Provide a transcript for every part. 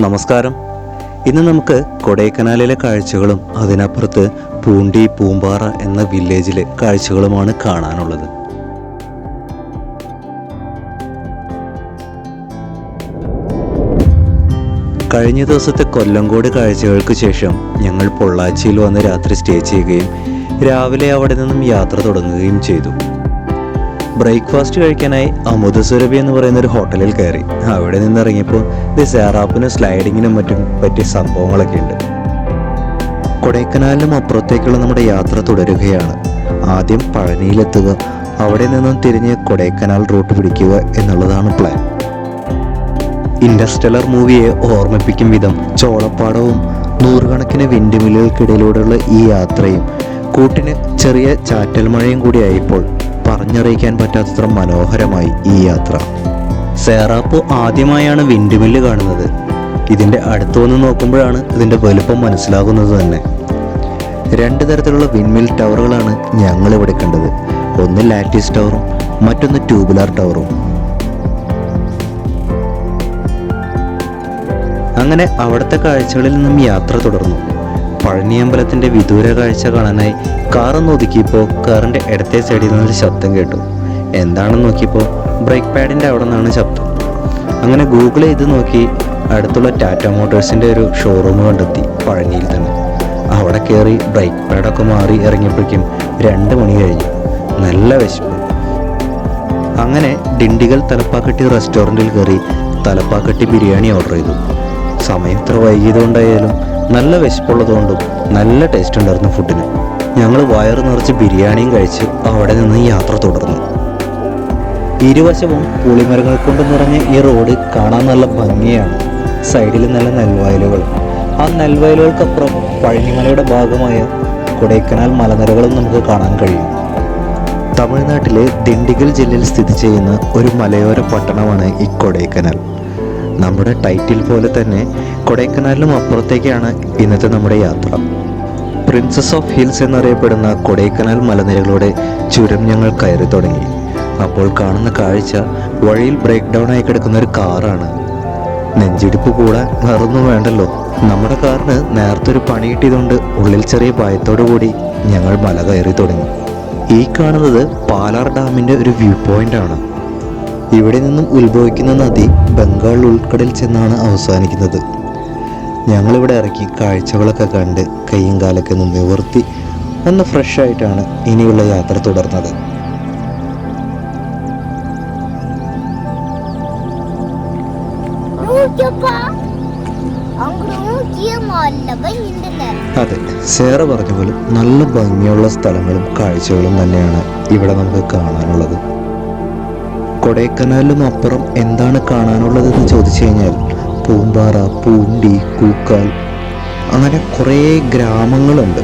നമസ്കാരം. ഇന്ന് നമുക്ക് കൊടൈക്കനാലിലെ കാഴ്ചകളും അതിനപ്പുറത്ത് പൂണ്ടി പൂമ്പാറ എന്ന വില്ലേജിലെ കാഴ്ചകളുമാണ് കാണാനുള്ളത്. കഴിഞ്ഞ ദിവസത്തെ കൊല്ലംകോട് കാഴ്ചകൾക്ക് ശേഷം ഞങ്ങൾ പൊള്ളാച്ചിയിൽ വന്ന് രാത്രി സ്റ്റേ ചെയ്യുകയും രാവിലെ അവിടെ നിന്നും യാത്ര തുടങ്ങുകയും ചെയ്തു. ബ്രേക്ക്ഫാസ്റ്റ് കഴിക്കാനായി അമുദസുരഭി എന്ന് പറയുന്ന ഒരു ഹോട്ടലിൽ കയറി. അവിടെ നിന്ന് ഇറങ്ങിയപ്പോൾ ഇത് സേറാപ്പിനും സ്ലൈഡിങ്ങിനും മറ്റും പറ്റിയ സംഭവങ്ങളൊക്കെ ഉണ്ട്. കൊടൈക്കനാലിനും അപ്പുറത്തേക്കുള്ള നമ്മുടെ യാത്ര തുടരുകയാണ്. ആദ്യം പഴനിയിലെത്തുക അവിടെ നിന്നും തിരിഞ്ഞ് കൊടൈക്കനാൽ റൂട്ട് പിടിക്കുക എന്നുള്ളതാണ് പ്ലാൻ ഇൻഡർസ്റ്റെലർ മൂവിയെ ഓർമ്മിപ്പിക്കും വിധം ചോളപ്പാടവും നൂറുകണക്കിന് വിൻഡുമില്ലുകൾക്കിടയിലൂടെയുള്ള ഈ യാത്രയും കൂട്ടിന് ചെറിയ ചാറ്റൽ മഴയും കൂടിയായപ്പോൾ പറഞ്ഞറിയിക്കാൻ പറ്റാത്തത്ര മനോഹരമായി ഈ യാത്ര. സേറാപ്പു ആദ്യമായാണ് വിൻഡ് വിൻഡ്മില്ല് കാണുന്നത്. ഇതിന്റെ അടുത്തു വന്ന് നോക്കുമ്പോഴാണ് ഇതിന്റെ വലുപ്പം മനസ്സിലാകുന്നത് തന്നെ. രണ്ട് തരത്തിലുള്ള വിൻമിൽ ടവറുകളാണ് ഞങ്ങൾ ഇവിടെ കണ്ടത്. ഒന്ന് ലാറ്റിസ് ടവറും മറ്റൊന്ന് ട്യൂബുലാർ ടവറും. അങ്ങനെ അവിടുത്തെ കാഴ്ചകളിൽ നിന്നും യാത്ര തുടർന്നു. പഴനിയമ്പലത്തിന്റെ വിദൂര കാഴ്ച കാണാനായി കാറൊന്ന് ഒതുക്കിയപ്പോൾ കാറിന്റെ ഇടത്തെ സൈഡിൽ നിന്നൊരു ശബ്ദം കേട്ടു. എന്താണെന്ന് നോക്കിയപ്പോൾ ബ്രേക്ക് പാഡിന്റെ അവിടെ നിന്നാണ് ശബ്ദം അങ്ങനെ ഗൂഗിൾ ചെയ്ത് നോക്കി അടുത്തുള്ള ടാറ്റ മോട്ടോഴ്സിന്റെ ഒരു ഷോറൂം കണ്ടെത്തി പഴനിയിൽ തന്നെ. അവിടെ കയറി ബ്രേക്ക് പാഡൊക്കെ മാറി ഇറങ്ങിയപ്പോഴേക്കും രണ്ട് മണി കഴിഞ്ഞു. നല്ല വിശപ്പ്. അങ്ങനെ ഡിണ്ടിഗൽ തലപ്പാക്കട്ടി റെസ്റ്റോറന്റിൽ കയറി തലപ്പാക്കട്ടി ബിരിയാണി ഓർഡർ ചെയ്തു. സമയം ഇത്ര വൈകിയതുകൊണ്ടായാലും നല്ല വിശപ്പുള്ളതുകൊണ്ടും നല്ല ടേസ്റ്റ് ഉണ്ടായിരുന്നു ഫുഡിന് ഞങ്ങൾ വയറ് നിറച്ച് ബിരിയാണിയും കഴിച്ച് അവിടെ നിന്ന് യാത്ര തുടർന്നു. ഇരുവശവും പുളിമരങ്ങൾ കൊണ്ട് നിറഞ്ഞ ഈ റോഡ് കാണാൻ നല്ല ഭംഗിയാണ്. സൈഡിൽ നല്ല നെൽവയലുകൾ. ആ നെൽവയലുകൾക്കപ്പുറം പഴനിമലയുടെ ഭാഗമായ കൊടൈക്കനാൽ മലനിരകളും നമുക്ക് കാണാൻ കഴിയും. തമിഴ്നാട്ടിലെ ദിണ്ടിഗൽ ജില്ലയിൽ സ്ഥിതി ചെയ്യുന്ന ഒരു മലയോര പട്ടണമാണ് ഈ കൊടൈക്കനാൽ. നമ്മുടെ ടൈറ്റിൽ പോലെ തന്നെ കൊടൈക്കനാലിനും അപ്പുറത്തേക്കാണ് ഇന്നത്തെ നമ്മുടെ യാത്ര. പ്രിൻസസ് ഓഫ് ഹിൽസ് എന്നറിയപ്പെടുന്ന കൊടൈക്കനാൽ മലനിരകളുടെ ചുരം ഞങ്ങൾ കയറി തുടങ്ങി. അപ്പോൾ കാണുന്ന കാഴ്ച വഴിയിൽ ബ്രേക്ക് ഡൗൺ ആയി കിടക്കുന്ന ഒരു കാറാണ് നെഞ്ചിടിപ്പ് കൂടാൻ വേറൊന്നും വേണ്ടല്ലോ. നമ്മുടെ കാറിന് നേരത്തെ ഒരു പണി കിട്ടിയതുകൊണ്ട് ഉള്ളിൽ ചെറിയ ഭയത്തോടു കൂടി ഞങ്ങൾ മല കയറി തുടങ്ങി. ഈ കാണുന്നത് പാലാർ ഡാമിന്റെ ഒരു വ്യൂ പോയിന്റ് ആണ്. ഇവിടെ നിന്നും ഉത്ഭവിക്കുന്ന നദി ബംഗാൾ ഉൾക്കടലിൽ ചെന്നാണ് അവസാനിക്കുന്നത്. ഞങ്ങളിവിടെ ഇറക്കി കാഴ്ചകളൊക്കെ കണ്ട് കൈയും കാലൊക്കെ നിവർത്തി ഒന്ന് ഫ്രഷ് ആയിട്ടാണ് ഇനിയുള്ള യാത്ര തുടർന്നത്. അതെ സേറ പറഞ്ഞ പോലെ നല്ല ഭംഗിയുള്ള സ്ഥലങ്ങളും കാഴ്ചകളും തന്നെയാണ് ഇവിടെ നമുക്ക് കാണാനുള്ളത്. കൊടൈക്കനാലിലും അപ്പുറം എന്താണ് കാണാനുള്ളതെന്ന് ചോദിച്ചു കഴിഞ്ഞാൽ പൂമ്പാറ പൂണ്ടി കൂക്കാൽ അങ്ങനെ കുറേ ഗ്രാമങ്ങളുണ്ട്.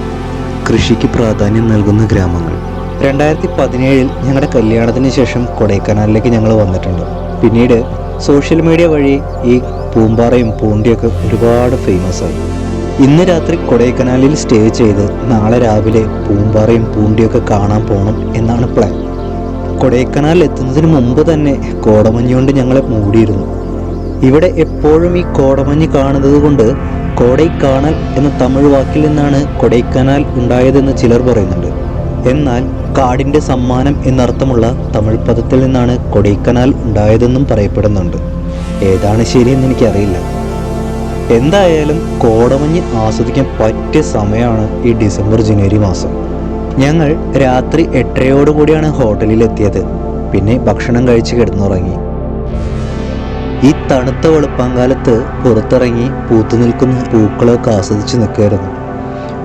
കൃഷിക്ക് പ്രാധാന്യം നൽകുന്ന ഗ്രാമങ്ങൾ. രണ്ടായിരത്തി പതിനേഴിൽ ഞങ്ങളുടെ കല്യാണത്തിന് ശേഷം കൊടൈക്കനാലിലേക്ക് ഞങ്ങൾ വന്നിട്ടുണ്ട്. പിന്നീട് സോഷ്യൽ മീഡിയ വഴി ഈ പൂമ്പാറയും പൂണ്ടിയൊക്കെ ഒരുപാട് ഫേമസ് ആയി. ഇന്ന് രാത്രി കൊടൈക്കനാലിൽ സ്റ്റേ ചെയ്ത് നാളെ രാവിലെ പൂമ്പാറയും പൂണ്ടിയൊക്കെ കാണാൻ പോകണം എന്നാണ് പ്ലാൻ കൊടൈക്കനാൽ എത്തുന്നതിന് മുമ്പ് തന്നെ കോടമഞ്ഞ് കൊണ്ട് ഞങ്ങളെ മൂടിയിരുന്നു. ഇവിടെ എപ്പോഴും ഈ കോടമഞ്ഞ് കാണുന്നത് കൊണ്ട് കോടൈക്കാണൽ എന്ന തമിഴ് വാക്കിൽ നിന്നാണ് കൊടൈക്കനാൽ ഉണ്ടായതെന്ന് ചിലർ പറയുന്നുണ്ട്. എന്നാൽ കാടിന്റെ സമ്മാനം എന്നർത്ഥമുള്ള തമിഴ് പദത്തിൽ നിന്നാണ് കൊടൈക്കനാൽ ഉണ്ടായതെന്നും പറയപ്പെടുന്നുണ്ട്. ഏതാണ് ശരിയെന്ന് എനിക്കറിയില്ല. എന്തായാലും കോടമഞ്ഞ് ആസ്വദിക്കാൻ പറ്റിയ സമയമാണ് ഈ ഡിസംബർ ജനുവരി മാസം. ഞങ്ങൾ രാത്രി എട്ടരയോടുകൂടിയാണ് ഹോട്ടലിൽ എത്തിയത് പിന്നെ ഭക്ഷണം കഴിച്ച് കിടന്നുറങ്ങി. ഈ തണുത്ത വെളുപ്പാങ്കാലത്ത് പുറത്തിറങ്ങി പൂത്തു നിൽക്കുന്ന പൂക്കളൊക്കെ ആസ്വദിച്ച് നിൽക്കുകയായിരുന്നു.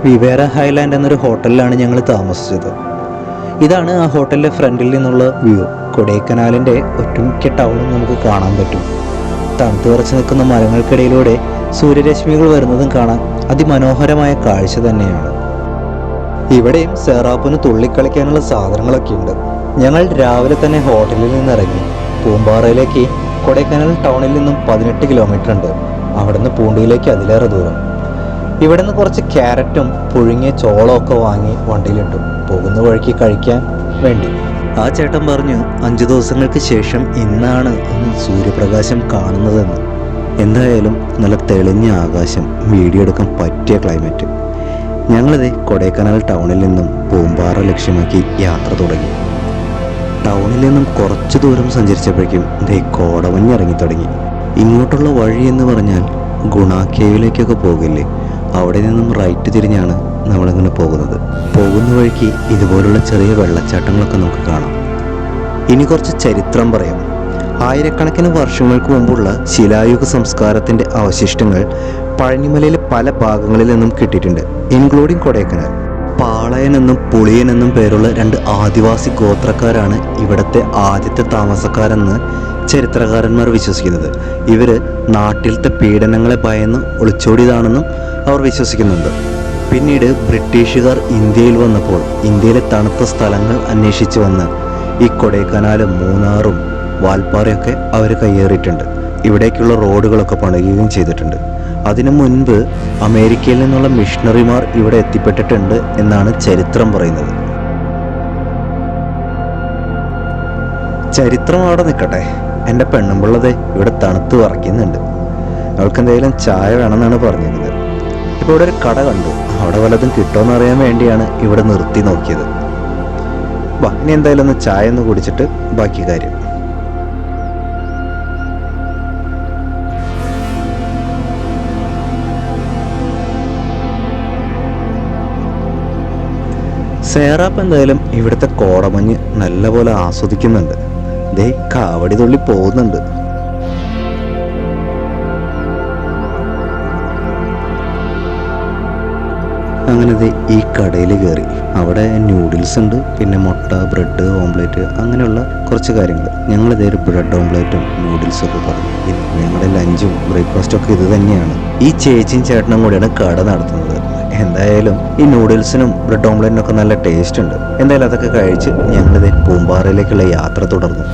വിവേര ഹൈലാൻഡ് എന്നൊരു ഹോട്ടലിലാണ് ഞങ്ങൾ താമസിച്ചത്. ഇതാണ് ആ ഹോട്ടലിന്റെ ഫ്രണ്ടിൽ നിന്നുള്ള വ്യൂ. കൊടൈക്കനാലിന്റെ ഒറ്റമിക്ക ടൗണും നമുക്ക് കാണാൻ പറ്റും. തണുത്തു വിറച്ച് നിൽക്കുന്ന മരങ്ങൾക്കിടയിലൂടെ സൂര്യരശ്മികൾ വരുന്നതും കാണാൻ അതിമനോഹരമായ കാഴ്ച തന്നെയാണ്. ഇവിടെയും സെറാപ്പിന് തുള്ളിക്കളിക്കാനുള്ള സാധനങ്ങളൊക്കെ ഉണ്ട്. ഞങ്ങൾ രാവിലെ തന്നെ ഹോട്ടലിൽ നിന്ന് ഇറങ്ങി പൂമ്പാറയിലേക്ക് കൊടൈക്കനാൽ ടൗണിൽ നിന്നും പതിനെട്ട് കിലോമീറ്റർ ഉണ്ട്. അവിടുന്ന് പൂണ്ടിയിലേക്ക് അതിലേറെ ദൂരം. ഇവിടെ നിന്ന് കുറച്ച് ക്യാരറ്റും പുഴുങ്ങിയ ചോളമൊക്കെ വാങ്ങി വണ്ടിയിലിട്ടു. പോകുന്ന വഴിക്ക് കഴിക്കാൻ വേണ്ടി. ആ ചേട്ടൻ പറഞ്ഞു അഞ്ചു ദിവസങ്ങൾക്ക് ശേഷം ഇന്നാണ് സൂര്യപ്രകാശം കാണുന്നതെന്ന്. എന്തായാലും നല്ല തെളിഞ്ഞ ആകാശം വീഡിയോ എടുക്കാൻ പറ്റിയ ക്ലൈമറ്റ്. ഞങ്ങളിത് കൊടൈക്കനാൽ ടൗണിൽ നിന്നും പൂമ്പാറ ലക്ഷ്യമാക്കി യാത്ര തുടങ്ങി. ടൗണിൽ നിന്നും കുറച്ച് ദൂരം സഞ്ചരിച്ചപ്പോഴേക്കും ദേ കോടമഞ്ഞ് ഇറങ്ങി തുടങ്ങി. ഇങ്ങോട്ടുള്ള വഴി എന്ന് പറഞ്ഞാൽ ഗുണാക്കേവിലേക്കൊക്കെ പോകില്ലേ? അവിടെ നിന്നും റൈറ്റ് തിരിഞ്ഞാണ് നമ്മളിങ്ങനെ പോകുന്നത്? പോകുന്ന വഴിക്ക് ഇതുപോലുള്ള ചെറിയ വെള്ളച്ചാട്ടങ്ങളൊക്കെ നമുക്ക് കാണാം. ഇനി കുറച്ച് ചരിത്രം പറയാം. ആയിരക്കണക്കിന് വർഷങ്ങൾക്ക് മുമ്പുള്ള ശിലായുഗ സംസ്കാരത്തിന്റെ അവശിഷ്ടങ്ങൾ പഴനിമലയിലെ പല ഭാഗങ്ങളിൽ നിന്നും കിട്ടിയിട്ടുണ്ട് ഇൻക്ലൂഡിംഗ് കൊടൈക്കനാൽ. പാളയനെന്നും പുളിയനെന്നും പേരുള്ള രണ്ട് ആദിവാസി ഗോത്രക്കാരാണ് ഇവിടുത്തെ ആദ്യത്തെ താമസക്കാരെന്ന് ചരിത്രകാരന്മാർ വിശ്വസിക്കുന്നത്. ഇവർ നാട്ടിലത്തെ പീഡനങ്ങളെ ഭയന്ന് ഒളിച്ചോടിയതാണെന്നും അവർ വിശ്വസിക്കുന്നുണ്ട്. പിന്നീട് ബ്രിട്ടീഷുകാർ ഇന്ത്യയിൽ വന്നപ്പോൾ ഇന്ത്യയിലെ തണുത്ത സ്ഥലങ്ങൾ അന്വേഷിച്ച് വന്ന് ഈ കൊടൈക്കനാലും മൂന്നാറും വാൽപ്പാറയൊക്കെ അവർ കയ്യേറിയിട്ടുണ്ട്. ഇവിടേക്കുള്ള റോഡുകളൊക്കെ പണിയുകയും ചെയ്തിട്ടുണ്ട്. അതിനു മുൻപ് അമേരിക്കയിൽ നിന്നുള്ള മിഷണറിമാർ ഇവിടെ എത്തിപ്പെട്ടിട്ടുണ്ട് എന്നാണ് ചരിത്രം പറയുന്നത്. ചരിത്രം അവിടെ നിൽക്കട്ടെ. എന്റെ പെണ്ണുമ്പിള്ളതെ ഇവിടെ തണുത്ത് വറക്കുന്നുണ്ട് അവൾക്ക് എന്തെങ്കിലും ചായ വേണമെന്നാണ് പറഞ്ഞിരുന്നത്. ഇപ്പോൾ ഇവിടെ ഒരു കട കണ്ടു. അവിടെ വല്ലതും കിട്ടുമെന്ന് അറിയാൻ വേണ്ടിയാണ് ഇവിടെ നിർത്തി നോക്കിയത്. വാ ഇനി എന്തായാലും ഒന്ന് ചായ ഒന്ന് കുടിച്ചിട്ട് ബാക്കി കാര്യം. സേറാപ്പ് എന്തായാലും ഇവിടുത്തെ കോടമഞ്ഞ് നല്ലപോലെ ആസ്വദിക്കുന്നുണ്ട്. ദേ കാവടി തുള്ളി പോകുന്നുണ്ട്. അങ്ങനെ ദേ ഈ കടയിൽ കയറി അവിടെ ന്യൂഡിൽസ് ഉണ്ട് പിന്നെ മുട്ട ബ്രെഡ് ഓംലേറ്റ് അങ്ങനെയുള്ള കുറച്ച് കാര്യങ്ങൾ ഞങ്ങൾ ഇതേ ഒരു ബ്രെഡ് ഓംലേറ്റും ന്യൂഡിൽസും ഒക്കെ പറഞ്ഞു. ഞങ്ങളുടെ ലഞ്ചും ബ്രേക്ക്ഫാസ്റ്റും ഒക്കെ ഇത് തന്നെയാണ്. ഈ ചേച്ചിയും ചേട്ടനും കൂടിയാണ് കട നടത്തുന്നത്. എന്തായാലും ഈ നൂഡിൽസിനും ബ്രെഡ് ഓംലേറ്റിനും ഒക്കെ നല്ല ടേസ്റ്റ് ഉണ്ട്. എന്തായാലും അതൊക്കെ കഴിച്ച് ഞങ്ങളിത് പൂമ്പാറയിലേക്കുള്ള യാത്ര തുടർന്നു.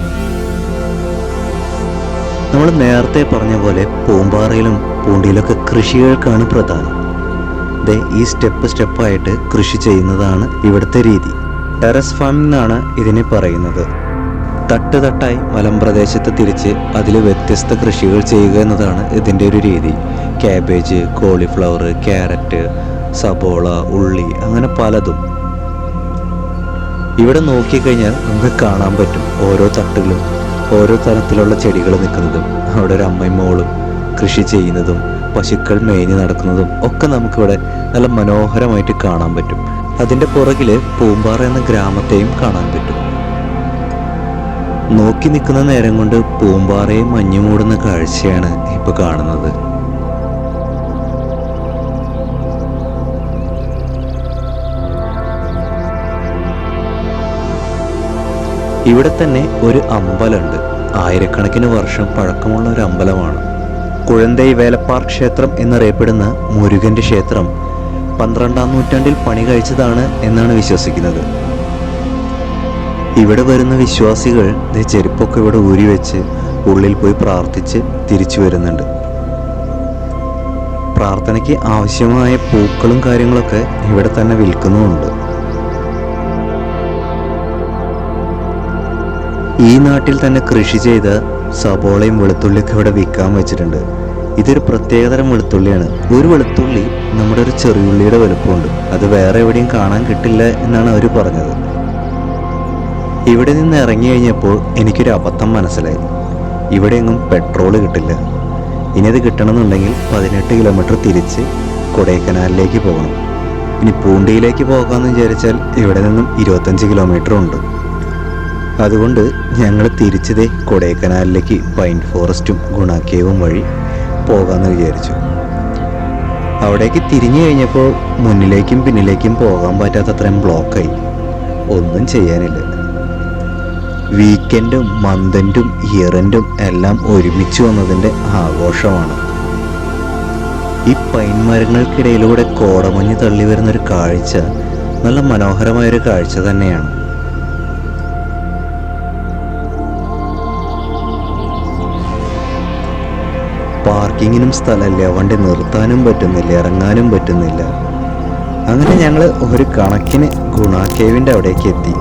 നമ്മൾ നേരത്തെ പറഞ്ഞ പോലെ പൂമ്പാറയിലും പൂണ്ടിയിലൊക്കെ കൃഷികൾക്കാണ് പ്രധാനം. ദേ ഈ സ്റ്റെപ്പ് സ്റ്റെപ്പായിട്ട് കൃഷി ചെയ്യുന്നതാണ് ഇവിടുത്തെ രീതി. ടെറസ് ഫാമിംഗ് എന്നാണ് ഇതിനെ പറയുന്നത്. തട്ട് തട്ടായി മലമ്പ്രദേശത്ത് തിരിച്ച് അതിൽ വ്യത്യസ്ത കൃഷികൾ ചെയ്യുക എന്നതാണ് ഇതിന്റെ ഒരു രീതി. ക്യാബേജ് കോളിഫ്ലവർ ക്യാരറ്റ് സബോള ഉള്ളി അങ്ങനെ പലതും. ഇവിടെ നോക്കിക്കഴിഞ്ഞാൽ നമുക്ക് കാണാൻ പറ്റും ഓരോ തട്ടുകളും ഓരോ തരത്തിലുള്ള ചെടികൾ നിൽക്കുന്നതും അവിടെ ഒരു അമ്മയും മോളും കൃഷി ചെയ്യുന്നതും പശുക്കൾ മേഞ്ഞു നടക്കുന്നതും ഒക്കെ നമുക്കിവിടെ നല്ല മനോഹരമായിട്ട് കാണാൻ പറ്റും. അതിന്റെ പുറകിൽ പൂമ്പാറ എന്ന ഗ്രാമത്തെയും കാണാൻ പറ്റും. നോക്കി നിൽക്കുന്ന നേരം കൊണ്ട് പൂമ്പാറയെ മഞ്ഞു മൂടുന്ന കാഴ്ചയാണ് ഇപ്പൊ കാണുന്നത്. ഇവിടെ തന്നെ ഒരു അമ്പലമുണ്ട്. ആയിരക്കണക്കിന് വർഷം പഴക്കമുള്ള ഒരു അമ്പലമാണ്. കുഴന്തൈ വേലപ്പാർ ക്ഷേത്രം എന്നറിയപ്പെടുന്ന മുരുകന്റെ ക്ഷേത്രം പന്ത്രണ്ടാം നൂറ്റാണ്ടിൽ പണി കഴിച്ചതാണ് എന്നാണ് വിശ്വസിക്കുന്നത്. ഇവിടെ വരുന്ന വിശ്വാസികൾ ചെരുപ്പൊക്കെ ഇവിടെ ഊരി വെച്ച് ഉള്ളിൽ പോയി പ്രാർത്ഥിച്ച് തിരിച്ചു വരുന്നുണ്ട്. പ്രാർത്ഥനയ്ക്ക് ആവശ്യമായ പൂക്കളും കാര്യങ്ങളൊക്കെ ഇവിടെ തന്നെ വിൽക്കുന്നുമുണ്ട്. ഈ നാട്ടിൽ തന്നെ കൃഷി ചെയ്ത സബോളയും വെളുത്തുള്ളിയൊക്കെ ഇവിടെ വിൽക്കാൻ വെച്ചിട്ടുണ്ട്. ഇതൊരു പ്രത്യേകതരം വെളുത്തുള്ളിയാണ്. ഒരു വെളുത്തുള്ളി നമ്മുടെ ഒരു ചെറിയുള്ളിയുടെ വലുപ്പമുണ്ട്. അത് വേറെ എവിടെയും കാണാൻ കിട്ടില്ല എന്നാണ് അവർ പറഞ്ഞത്. ഇവിടെ നിന്ന് ഇറങ്ങി കഴിഞ്ഞപ്പോൾ എനിക്കൊരു അബദ്ധം മനസ്സിലായി. ഇവിടെ എങ്ങും പെട്രോൾ കിട്ടില്ല. ഇനി അത് കിട്ടണമെന്നുണ്ടെങ്കിൽ പതിനെട്ട് കിലോമീറ്റർ തിരിച്ച് കൊടൈക്കനാലിലേക്ക് പോകണം. ഇനി പൂണ്ടിയിലേക്ക് പോകാമെന്ന് വിചാരിച്ചാൽ ഇവിടെ നിന്നും ഇരുപത്തഞ്ച് കിലോമീറ്റർ ഉണ്ട്. അതുകൊണ്ട് ഞങ്ങൾ തിരിച്ചതേ കൊടൈക്കനാലിലേക്ക് പൈൻ ഫോറസ്റ്റും ഗുണാക്കേവും വഴി പോകാമെന്ന് വിചാരിച്ചു. അവിടേക്ക് തിരിഞ്ഞു കഴിഞ്ഞപ്പോൾ മുന്നിലേക്കും പിന്നിലേക്കും പോകാൻ പറ്റാത്തത്രയും ബ്ലോക്കായി. ഒന്നും ചെയ്യാനില്ല. വീക്കെൻഡും മന്തന്റും ഇയറന്റും എല്ലാം ഒരുമിച്ച് വന്നതിന്റെ ആഘോഷമാണ്. ഈ പൈൻ മരങ്ങൾക്കിടയിലൂടെ കോടമഞ്ഞ് തള്ളി വരുന്നൊരു കാഴ്ച നല്ല മനോഹരമായൊരു കാഴ്ച തന്നെയാണ്. പാർക്കിങ്ങിനും സ്ഥലമില്ല വണ്ടി നിർത്താനും പറ്റുന്നില്ല ഇറങ്ങാനും പറ്റുന്നില്ല. അങ്ങനെ ഞങ്ങൾ ഒരു കണക്കിന് ഗുണാക്കേവിന്റെ അവിടേക്ക് എത്തി.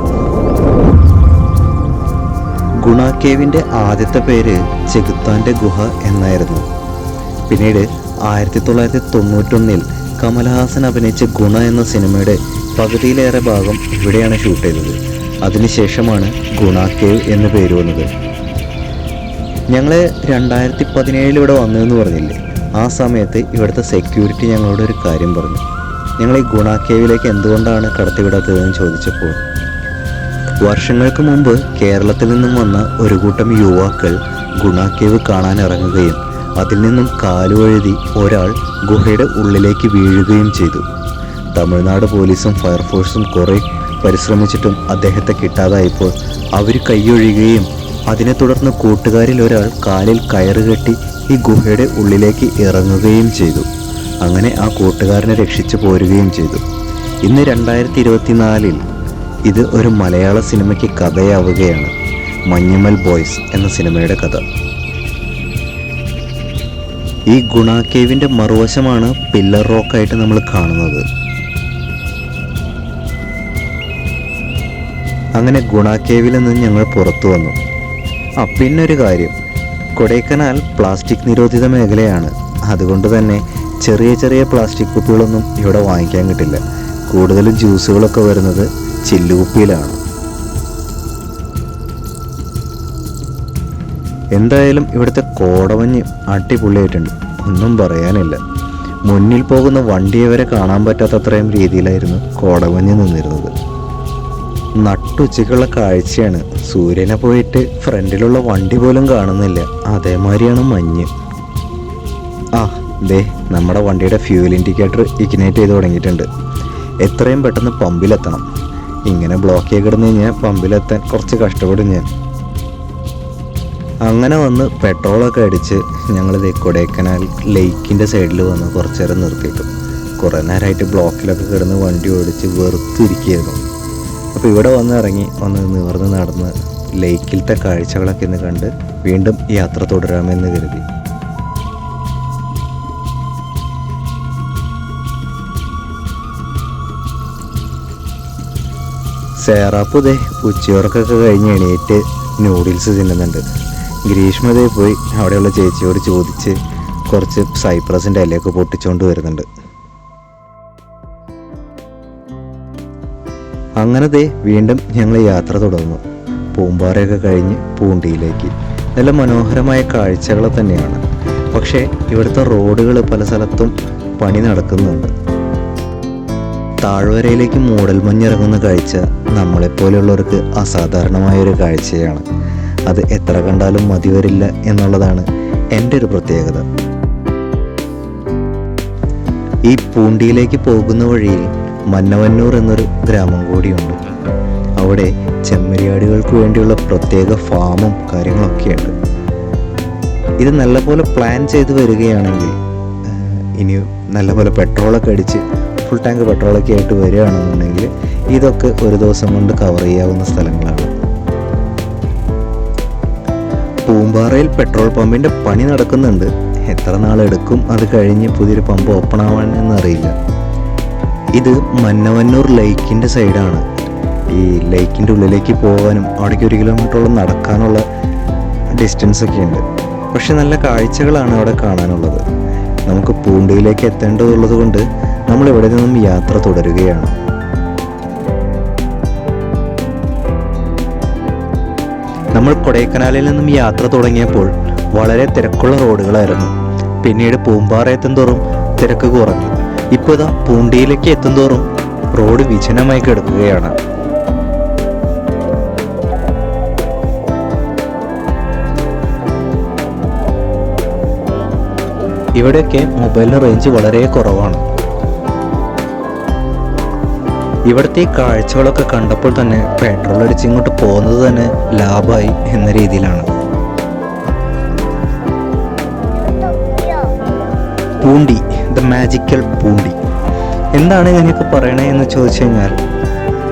ഗുണാക്കേവിന്റെ ആദ്യത്തെ പേര് ചെകുത്താന്റെ ഗുഹ എന്നായിരുന്നു. പിന്നീട് ആയിരത്തി തൊള്ളായിരത്തി തൊണ്ണൂറ്റൊന്നിൽ കമലഹാസൻ അഭിനയിച്ച ഗുണ എന്ന സിനിമയുടെ പകുതിയിലേറെ ഭാഗം ഇവിടെയാണ് ഷൂട്ട് ചെയ്തത്. അതിനുശേഷമാണ് ഗുണ കേവ് എന്ന് പേര് വന്നത്. ഞങ്ങൾ രണ്ടായിരത്തി പതിനേഴിൽ ഇവിടെ വന്നതെന്ന് പറഞ്ഞില്ലേ? ആ സമയത്ത് ഇവിടുത്തെ സെക്യൂരിറ്റി ഞങ്ങളോട് ഒരു കാര്യം പറഞ്ഞു. ഞങ്ങൾ ഈ ഗുണ കേവിലേക്ക് എന്തുകൊണ്ടാണ് കടത്തിവിടാത്തതെന്ന് ചോദിച്ചപ്പോൾ വർഷങ്ങൾക്ക് മുമ്പ് കേരളത്തിൽ നിന്നും വന്ന ഒരു കൂട്ടം യുവാക്കൾ ഗുണ കേവ് കാണാൻ ഇറങ്ങുകയും അതിൽ നിന്നും കാലുവഴുതി ഒരാൾ ഗുഹയുടെ ഉള്ളിലേക്ക് വീഴുകയും ചെയ്തു. തമിഴ്നാട് പോലീസും ഫയർഫോഴ്സും കുറേ പരിശ്രമിച്ചിട്ടും അദ്ദേഹത്തെ കിട്ടാതായപ്പോൾ അവർ കൈയൊഴിയുകയും അതിനെ തുടർന്ന് കൂട്ടുകാരിൽ ഒരാൾ കാലിൽ കയറുകെട്ടി ഈ ഗുഹയുടെ ഉള്ളിലേക്ക് ഇറങ്ങുകയും ചെയ്തു. അങ്ങനെ ആ കൂട്ടുകാരനെ രക്ഷിച്ചു പോരുകയും ചെയ്തു. ഇന്ന് രണ്ടായിരത്തി ഇരുപത്തിനാലിൽ ഇത് ഒരു മലയാള സിനിമയ്ക്ക് കഥയാവുകയാണ്. മഞ്ഞുമൽ ബോയ്സ് എന്ന സിനിമയുടെ കഥ. ഈ ഗുണ കേവിന്റെ മറുവശമാണ് പില്ലർ റോക്കായിട്ട് നമ്മൾ കാണുന്നത്. അങ്ങനെ ഗുണ കേവിൽ നിന്ന് ഞങ്ങൾ പുറത്തു വന്നു. ആ പിന്നൊരു കാര്യം. കൊടൈക്കനാൽ പ്ലാസ്റ്റിക് നിരോധിത മേഖലയാണ്. അതുകൊണ്ട് തന്നെ ചെറിയ ചെറിയ പ്ലാസ്റ്റിക് കുപ്പികളൊന്നും ഇവിടെ വാങ്ങിക്കാൻ കിട്ടില്ല. കൂടുതലും ജ്യൂസുകളൊക്കെ വരുന്നത് ചില്ലുകുപ്പിയിലാണ്. എന്തായാലും ഇവിടുത്തെ കോടമഞ്ഞ് അടിപൊളിയായിട്ടുണ്ട്. ഒന്നും പറയാനില്ല. മുന്നിൽ പോകുന്ന വണ്ടിയെ വരെ കാണാൻ പറ്റാത്തത്രയും രീതിയിലായിരുന്നു കോടമഞ്ഞ് നിന്നിരുന്നത്. നട്ടുച്ചയ്ക്കുള്ള കാഴ്ചയാണ്. സൂര്യനെ പോയിട്ട് ഫ്രണ്ടിലുള്ള വണ്ടി പോലും കാണുന്നില്ല. അതേമാതിരിയാണ് മഞ്ഞ്. ആ ദേ നമ്മുടെ വണ്ടിയുടെ ഫ്യൂൽ ഇൻഡിക്കേറ്റർ ഇഗ്നേറ്റ് ചെയ്ത് തുടങ്ങിയിട്ടുണ്ട്. എത്രയും പെട്ടെന്ന് പമ്പിലെത്തണം. ഇങ്ങനെ ബ്ലോക്ക് ചെയ്ത് കിടന്നു കഴിഞ്ഞാൽ പമ്പിലെത്താൻ കുറച്ച് കഷ്ടപ്പെടും ഞാൻ. അങ്ങനെ വന്ന് പെട്രോളൊക്കെ അടിച്ച് ഞങ്ങൾ കൊടൈക്കനാൽ ലേക്കിന്റെ സൈഡിൽ വന്ന് കുറച്ച് നേരം നിർത്തിയിട്ടു. കുറേ നേരമായിട്ട് ബ്ലോക്കിലൊക്കെ കിടന്ന് വണ്ടി ഓടിച്ച് വെറുത്തിരിക്കുകയായിരുന്നു. അപ്പോൾ ഇവിടെ വന്ന് ഇറങ്ങി ഒന്ന് നിവർന്ന് നടന്ന് ലേക്കിലത്തെ കാഴ്ചകളൊക്കെ ഇന്ന് കണ്ട് വീണ്ടും യാത്ര തുടരാമെന്ന് കരുതി. സേറാപ്പ് ദേ ഉച്ചയോറക്കൊക്കെ കഴിഞ്ഞ് എണീറ്റ് നൂഡിൽസ് തിന്നുന്നുണ്ട്. ഗ്രീഷ്മതേ പോയി അവിടെയുള്ള ചേച്ചിയോട് ചോദിച്ച് കുറച്ച് സൈപ്രസിന്റെ ഇലയൊക്കെ പൊട്ടിച്ചുകൊണ്ട് വരുന്നുണ്ട്. അങ്ങനെ ദേ വീണ്ടും ഞങ്ങൾ യാത്ര തുടർന്നു. പൂമ്പാറയൊക്കെ കഴിഞ്ഞ് പൂണ്ടിയിലേക്ക്. നല്ല മനോഹരമായ കാഴ്ചകൾ തന്നെയാണ്. പക്ഷേ ഇവിടുത്തെ റോഡുകൾ പല സ്ഥലത്തും പണി നടക്കുന്നുണ്ട്. താഴ്വരയിലേക്ക് മൂടൽമഞ്ഞിറങ്ങുന്ന കാഴ്ച നമ്മളെപ്പോലെയുള്ളവർക്ക് അസാധാരണമായ ഒരു കാഴ്ചയാണ്. അത് എത്ര കണ്ടാലും മതി വരില്ല എന്നുള്ളതാണ് എന്റെ ഒരു പ്രത്യേകത. ഈ പൂണ്ടിയിലേക്ക് പോകുന്ന വഴിയിൽ മന്നവന്നൂർ എന്നൊരു ഗ്രാമം കൂടിയുണ്ട്. അവിടെ ചെമ്മരിയാടുകൾക്ക് വേണ്ടിയുള്ള പ്രത്യേക ഫാമും കാര്യങ്ങളൊക്കെയുണ്ട്. ഇത് നല്ലപോലെ പ്ലാൻ ചെയ്ത് വരികയാണെങ്കിൽ ഇനി നല്ലപോലെ പെട്രോളൊക്കെ അടിച്ച് ഫുൾ ടാങ്ക് പെട്രോളൊക്കെ ആയിട്ട് വരികയാണെന്നുണ്ടെങ്കിൽ ഇതൊക്കെ ഒരു ദിവസം കൊണ്ട് കവർ ചെയ്യാവുന്ന സ്ഥലങ്ങളാണ്. പൂമ്പാറയിൽ പെട്രോൾ പമ്പിന്റെ പണി നടക്കുന്നുണ്ട്. എത്ര നാളെടുക്കും? അത് കഴിഞ്ഞ് പുതിയൊരു പമ്പ് ഓപ്പൺ ആവാൻ എന്നറിയില്ല. ഇത് മന്നവന്നൂർ ലേക്കിന്റെ സൈഡാണ്. ഈ ലേക്കിന്റെ ഉള്ളിലേക്ക് പോകാനും അവിടേക്ക് ഒരു കിലോമീറ്ററോളം നടക്കാനുള്ള ഡിസ്റ്റൻസ് ഒക്കെ ഉണ്ട്. പക്ഷെ നല്ല കാഴ്ചകളാണ് അവിടെ കാണാനുള്ളത്. നമുക്ക് പൂണ്ടിയിലേക്ക് എത്തേണ്ടതുള്ളത് കൊണ്ട് നമ്മൾ ഇവിടെ നിന്നും യാത്ര തുടരുകയാണ്. നമ്മൾ കൊടൈക്കനാലിൽ നിന്നും യാത്ര തുടങ്ങിയപ്പോൾ വളരെ തിരക്കുള്ള റോഡുകളായിരുന്നു. പിന്നീട് പൂമ്പാറ തോറും തിരക്ക് കുറഞ്ഞു. ഇപ്പോൾ ഇതാ പൂണ്ടിയിലേക്ക് എത്തുന്തോറും റോഡ് വിജനമായി കിടക്കുകയാണ്. ഇവിടെയൊക്കെ മൊബൈലിന് റേഞ്ച് വളരെ കുറവാണ്. ഇവിടുത്തെ കാഴ്ചകളൊക്കെ കണ്ടപ്പോൾ തന്നെ പെട്രോൾ അടിച്ച് ഇങ്ങോട്ട് പോകുന്നത് തന്നെ ലാഭമായി എന്ന രീതിയിലാണ്. പൂണ്ടി. The magical Poondi. എന്താണ് ഇതിനൊക്കെ പറയണേ എന്ന് ചോദിച്ചു കഴിഞ്ഞാൽ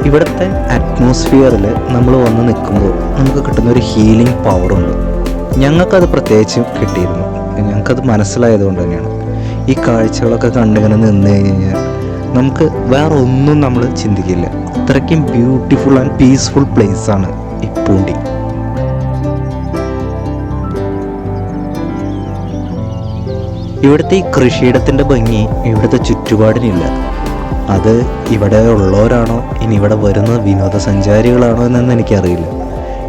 ഇവിടുത്തെ അറ്റ്മോസ്ഫിയറിൽ നമ്മൾ വന്ന് നിൽക്കുമ്പോൾ നമുക്ക് കിട്ടുന്ന ഒരു ഹീലിംഗ് പവറുണ്ട് ഞങ്ങൾക്കത് പ്രത്യേകിച്ച് കിട്ടിയിരുന്നു. ഞങ്ങൾക്കത് മനസ്സിലായതുകൊണ്ട് തന്നെയാണ്. ഈ കാഴ്ചകളൊക്കെ കണ്ടിങ്ങനെ നിന്ന് കഴിഞ്ഞാൽ നമുക്ക് വേറെ ഒന്നും നമ്മൾ ചിന്തിക്കില്ല. അത്രയ്ക്കും ബ്യൂട്ടിഫുൾ ആൻഡ് പീസ്ഫുൾ പ്ലേസാണ് ഈ പൂണ്ടി. ഇവിടുത്തെ ഈ കൃഷിയിടത്തിന്റെ ഭംഗി ഇവിടുത്തെ ചുറ്റുപാടിനില്ല. അത് ഇവിടെ ഉള്ളവരാണോ? ഇനി ഇവിടെ വരുന്ന വിനോദസഞ്ചാരികളാണോ എന്നൊന്നും എനിക്കറിയില്ല.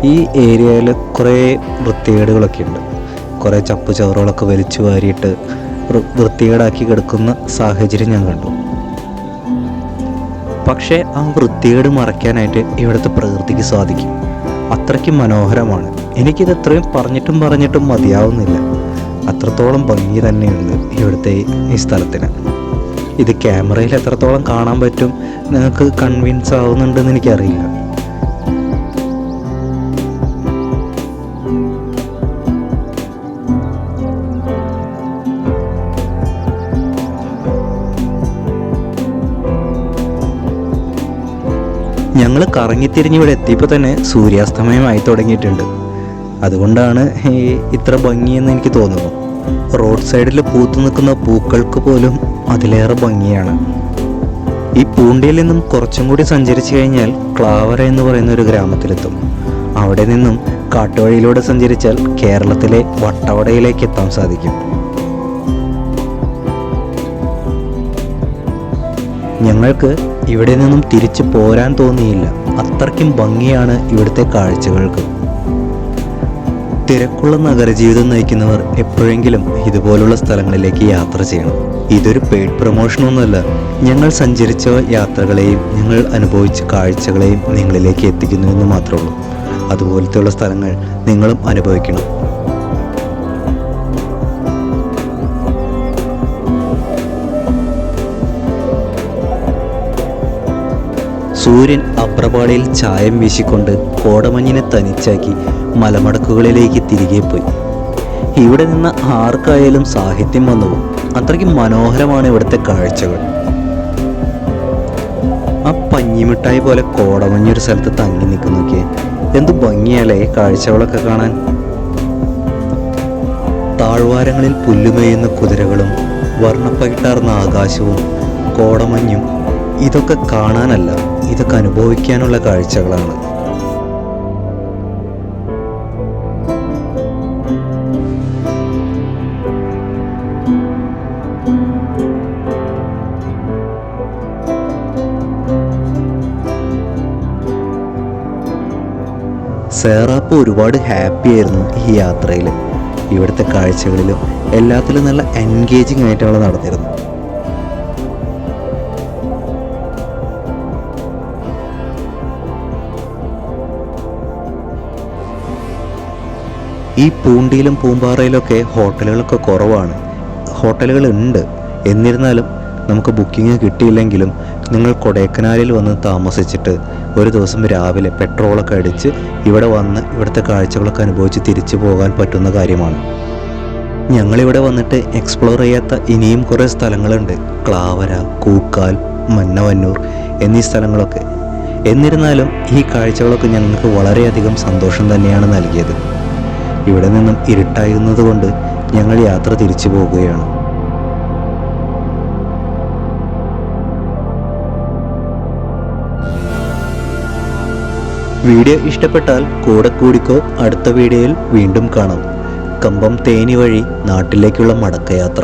ഈ ഏരിയയിൽ കുറേ വൃത്തികേടുകളൊക്കെ ഉണ്ട്. കുറേ ചപ്പ് ചവറുകളൊക്കെ വലിച്ചു വാരിയിട്ട് വൃത്തികേടാക്കി കിടക്കുന്ന സാഹചര്യം ഞാൻ കണ്ടു. പക്ഷേ ആ വൃത്തികേട് മറയ്ക്കാനായിട്ട് ഇവിടുത്തെ പ്രകൃതിക്ക് സാധിക്കും. അത്രയ്ക്ക് മനോഹരമാണ്. എനിക്കിത് എത്രയും പറഞ്ഞിട്ടും പറഞ്ഞിട്ടും മതിയാവുന്നില്ല. അത്രത്തോളം ഭംഗി തന്നെയുണ്ട് ഇവിടുത്തെ ഈ സ്ഥലത്തിന്. ഇത് ക്യാമറയിൽ എത്രത്തോളം കാണാൻ പറ്റും നിങ്ങൾക്ക് കൺവിൻസ് ആവുന്നുണ്ടെന്ന് എനിക്കറിയില്ല. ഞങ്ങൾ കറങ്ങിത്തിരിഞ്ഞ് ഇവിടെ എത്തിയപ്പോൾ തന്നെ സൂര്യാസ്തമയമായി തുടങ്ങിയിട്ടുണ്ട്. അതുകൊണ്ടാണ് ഇത്ര ഭംഗിയെന്ന് എനിക്ക് തോന്നുന്നു. റോഡ് സൈഡിൽ പൂത്തു നിൽക്കുന്ന പൂക്കൾക്ക് പോലും അതിലേറെ ഭംഗിയാണ്. ഈ പൂണ്ടിയിൽ നിന്നും കുറച്ചും കൂടി സഞ്ചരിച്ചു കഴിഞ്ഞാൽ ക്ലാവറ എന്ന് പറയുന്ന ഒരു ഗ്രാമത്തിലെത്തും. അവിടെ നിന്നും കാട്ടുവഴിയിലൂടെ സഞ്ചരിച്ചാൽ കേരളത്തിലെ വട്ടവടയിലേക്ക് എത്താൻ സാധിക്കും. ഞങ്ങൾക്ക് ഇവിടെ നിന്നും തിരിച്ചു പോരാൻ തോന്നിയില്ല. അത്രയ്ക്കും ഭംഗിയാണ് ഇവിടുത്തെ കാഴ്ചകൾക്ക്. തിരക്കുള്ള നഗരജീവിതം നയിക്കുന്നവർ എപ്പോഴെങ്കിലും ഇതുപോലുള്ള സ്ഥലങ്ങളിലേക്ക് യാത്ര ചെയ്യണം. ഇതൊരു പെയ്ഡ് പ്രൊമോഷനൊന്നുമല്ല ഞങ്ങൾ സഞ്ചരിച്ച യാത്രകളെയും ഞങ്ങൾ അനുഭവിച്ച കാഴ്ചകളെയും നിങ്ങളിലേക്ക് എത്തിക്കുന്നു എന്ന് മാത്രമേ ഉള്ളൂ. അതുപോലത്തെയുള്ള സ്ഥലങ്ങൾ നിങ്ങളും അനുഭവിക്കണം. സൂര്യൻ അപ്രപാളിയിൽ ചായം വീശിക്കൊണ്ട് കോടമഞ്ഞിനെ തനിച്ചാക്കി മലമടക്കുകളിലേക്ക് തിരികെ പോയി. ഇവിടെ നിന്ന് ആർക്കായാലും സാഹിത്യം വന്നു അത്രയ്ക്ക് മനോഹരമാണ് ഇവിടുത്തെ കാഴ്ചകൾ. ആ പഞ്ഞിമിഠായി പോലെ കോടമഞ്ഞൊരു സ്ഥലത്ത് തങ്ങി നിൽക്കുന്നൊക്കെ എന്ത് ഭംഗിയല്ലേ കാഴ്ചകളൊക്കെ കാണാൻ. താഴ്വാരങ്ങളിൽ പുല്ലുമേയുന്ന കുതിരകളും വർണപ്പകിട്ടാർന്ന ആകാശവും കോടമഞ്ഞും ഇതൊക്കെ കാണാനല്ല ഇതൊക്കെ അനുഭവിക്കാനുള്ള കാഴ്ചകളാണ്. സേറാപ്പ് ഒരുപാട് ഹാപ്പി ആയിരുന്നു ഈ യാത്രയിൽ ഇവിടുത്തെ കാഴ്ചകളിലും എല്ലാത്തിലും നല്ല എൻഗേജിങ് ആയിട്ട് അവൾ നടന്നിരുന്നു ഈ പൂണ്ടിയിലും പൂമ്പാറയിലൊക്കെ ഹോട്ടലുകളൊക്കെ കുറവാണ്. ഹോട്ടലുകൾ ഉണ്ട് എന്നിരുന്നാലും നമുക്ക് ബുക്കിംഗ് കിട്ടിയില്ലെങ്കിലും നിങ്ങൾ കൊടൈക്കനാലിൽ വന്ന് താമസിച്ചിട്ട് ഒരു ദിവസം രാവിലെ പെട്രോളൊക്കെ അടിച്ച് ഇവിടെ വന്ന് ഇവിടുത്തെ കാഴ്ചകളൊക്കെ അനുഭവിച്ച് തിരിച്ചു പോകാൻ പറ്റുന്ന കാര്യമാണ്. ഞങ്ങളിവിടെ വന്നിട്ട് എക്സ്പ്ലോർ ചെയ്യാത്ത ഇനിയും കുറേ സ്ഥലങ്ങളുണ്ട്. ക്ലാവര കൂക്കാൽ മന്നവന്നൂർ എന്നീ സ്ഥലങ്ങളൊക്കെ. എന്നിരുന്നാലും ഈ കാഴ്ചകളൊക്കെ ഞങ്ങൾക്ക് വളരെയധികം സന്തോഷം തന്നെയാണ് നൽകിയത്. ഇവിടെ നിന്നും ഇരുട്ടായിരുന്നതുകൊണ്ട് ഞങ്ങൾ യാത്ര തിരിച്ചു പോകുകയാണ്. വീഡിയോ ഇഷ്ടപ്പെട്ടാൽ കൂടെ കൂടിക്കോ അടുത്ത വീഡിയോയിൽ വീണ്ടും കാണാം. കമ്പം തേനി വഴി നാട്ടിലേക്കുള്ള മടക്കയാത്ര.